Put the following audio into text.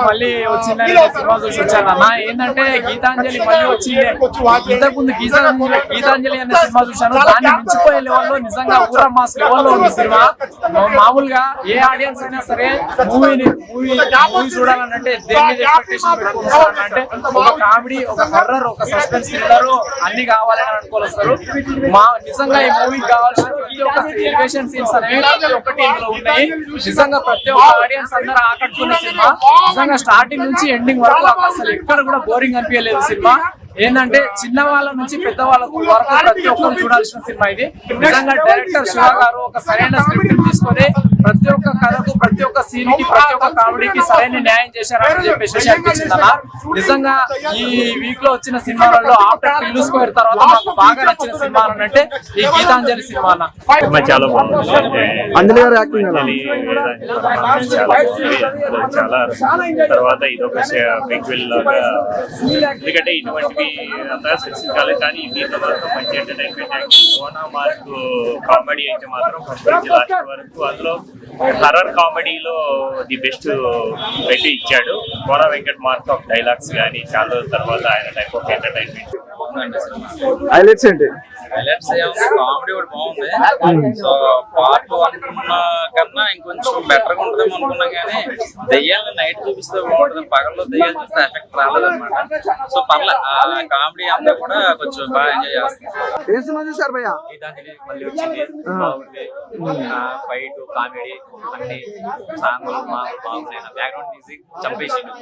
మళ్ళీ వచ్చిందని సినిమా చూసి వచ్చాను అన్న ఏంటంటే గీతాంజలి మళ్ళీ వచ్చింది ఇంతకు ముందు గీతాంజలి గీతాంజలి అనే సినిమా చూశాను. దాన్ని మించిపోయే లెవెల్లో నిజంగా ఊర మాస్ లెవెల్లో ఉంది సినిమా. మామూలుగా ఏ ఆడియన్స్ అయినా సరే మూవీని మూవీ మూవీ చూడాలంటే దేని మీద ఎక్స్పెక్టేషన్ వస్తారంటే ఒక కామెడీ ఒక హర్రర్ ఒక సస్పెన్స్ థ్రిల్లర్ అన్ని కావాలని అనుకోని వస్తారు మా నిజంగా ఈ మూవీకి కావాల్సిన ప్రతి ఒక్క ఎలివేషన్ సీన్స్ అనేవి ప్రతి ఒక్కటి ఇందులో ఉన్నాయి నిజంగా ప్రతి ఒక్క ఆడియన్స్ అందరూ ఆకట్టుకున్న సినిమా. నిజంగా స్టార్టింగ్ నుంచి ఎండింగ్ వరకు అసలు ఎక్కడ కూడా బోరింగ్ అనిపించలేదు సినిమా. ఏంటంటే చిన్న వాళ్ళ నుంచి పెద్ద వాళ్ళకు వరకు ప్రతి ఒక్కరు చూడాల్సిన సినిమా ఇది. నిజంగా డైరెక్టర్ శివ గారు ఒక సరైన స్క్రిప్ట్ తీసుకొని ప్రతి ఒక్క కథకు ప్రతి ఒక్క సీన్కి ప్రతి ఒక్క కామెడీకి సరైన న్యాయం చేశారని చెప్పేసి అనిపించింది అన్న నిజంగా ఈ వీక్లో వచ్చిన సినిమాలలో ఆఫ్టర్ పిల్లు స్క్వేర్ తర్వాత మాకు బాగా నచ్చిన సినిమా అంటే ఈ గీతాంజలి సినిమా చాలా బాగుంది. చాలా తర్వాత ఇదొక ఎందుకంటే ఇటువంటివి అంతగా కాలేదు కానీ దీంట్లో మాత్రం మంచి ఎంటర్టైన్మెంట్ సోనా మార్క్ కామెడీ అయితే మాత్రం ఫస్ట్ నుంచి లాస్ట్ వరకు. అందులో హర్రర్ కామెడీలో ది బెస్ట్ పెట్టి ఇచ్చాడు. Kona Venkat mark of dialogues కానీ చాలా రోజుల తర్వాత ఆయన టైప్ ఆఫ్ ఎంటర్టైన్మెంట్ హైలైట్స్ ఏంటి? హైలైట్స్ కామెడీ కూడా బాగుంది. సో పార్ట్ వన్ ఇంకొంచెం బెటర్గా ఉంటుందేమో అనుకున్నాం కానీ దెయ్యాలను నైట్ చూపిస్తే బాగుంటుంది. పగల్లో దెయ్యాలు చూస్తే ఎఫెక్ట్ రాలేదన్నమాట. సో పర్లే ఆ కామెడీ అంతా కూడా కొంచెం బాగా ఎంజాయ్ చేస్తాం ఏం సినిమా చూసారు భయ్య? గీతాంజలి మళ్ళీ వచ్చింది. బాగుంది. ఫైట్ కామెడీ అన్ని సాంగులు మాకు బాగున్నాయి బ్యాక్గ్రౌండ్ మ్యూజిక్ చంపేసింది